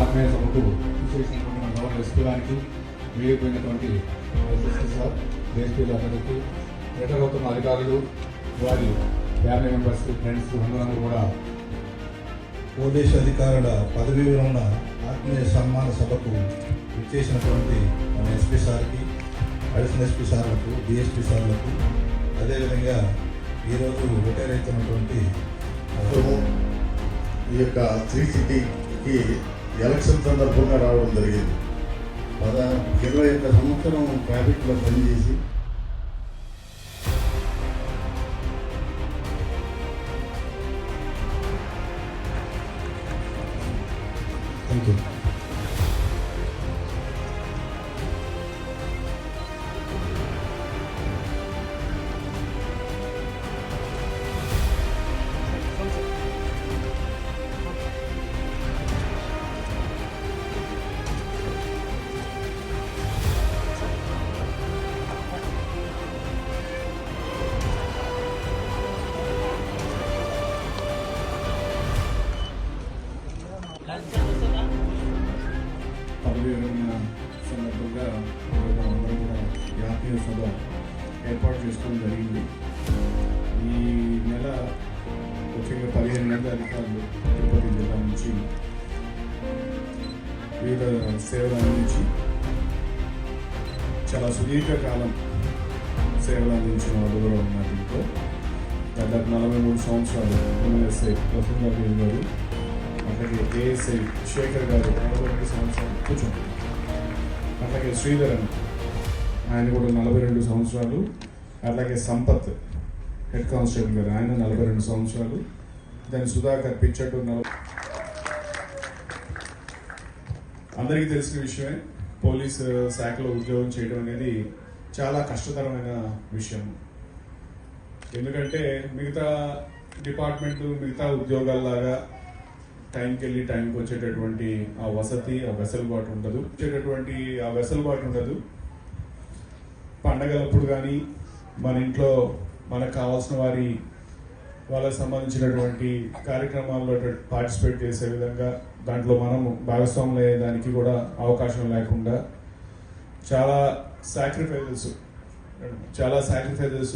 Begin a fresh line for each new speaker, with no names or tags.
ఆత్మీయ సభకు చేసినటువంటి మన గవర్నర్ ఎస్పీ గారికి సార్ అందరికీ రిటైర్ అవుతున్న అధికారులు వారి ఫ్యామిలీ మెంబర్స్ ఫ్రెండ్స్ అందరూ కూడా
పోలీసు అధికారుల పదవీ విరమణ ఆత్మీయ సన్మాన సభకు ఇచ్చేసినటువంటి మన ఎస్పీ సార్కి అడిషనల్ ఎస్పీ సార్లకు డిఎస్పీ సార్లకు అదేవిధంగా ఈరోజు రిటైర్ అవుతున్నటువంటి
ఈ యొక్క త్రీ సిటీకి ఎలక్షన్ సందర్భంగా రావడం జరిగింది. పద ఇరవై ఒక్క సంవత్సరం ట్రాఫిక్లో పనిచేసి
థ్యాంక్ యూ
పదవి విరమణ సందర్భంగా ఈరోజు కూడా జాతీయ సభ ఏర్పాటు చేసుకోవడం జరిగింది. ఈ నెల ముఖ్యంగా పదిహేను నెలల అధికారులు తిరుపతి జిల్లా నుంచి వివిధ సేవలు అందించి చాలా సుదీర్ఘ కాలం సేవలు అందించిన వాళ్ళు కూడా ఉన్నారు దీంట్లో. దాదాపు నలభై మూడు సంవత్సరాలు ఎంఎస్ఏ ప్రఫుల్ల గారు అట్లాగే ఏఎస్ఐ శేఖర్ గారు నలభై రెండు సంవత్సరాలు కూర్చోండి అట్లాగే శ్రీధరన్ ఆయన కూడా నలభై రెండు సంవత్సరాలు. అట్లాగే సంపత్ హెడ్ కానిస్టేబుల్ గారు ఆయన నలభై రెండు సంవత్సరాలు. దాని సుధాకర్ పిచ్చట్టు నలభై అందరికీ తెలిసిన విషయమే పోలీస్ శాఖలో ఉద్యోగం చేయడం అనేది చాలా కష్టతరమైన విషయం. ఎందుకంటే మిగతా డిపార్ట్మెంట్ మిగతా ఉద్యోగాల్లాగా టైంకి వెళ్ళి టైంకి వచ్చేటటువంటి ఆ వసతి ఆ వెసలుబాటు ఉండదు. వచ్చేటటువంటి ఆ వెసలుబాటు ఉండదు. పండగలప్పుడు కానీ మన ఇంట్లో మనకు కావాల్సిన వారి వాళ్ళకి సంబంధించినటువంటి కార్యక్రమాల్లో పార్టిసిపేట్ చేసే విధంగా దాంట్లో మనం భాగస్వాములు అయ్యేదానికి కూడా అవకాశం లేకుండా చాలా సాక్రిఫైజెస్ చాలా సాక్రిఫైజెస్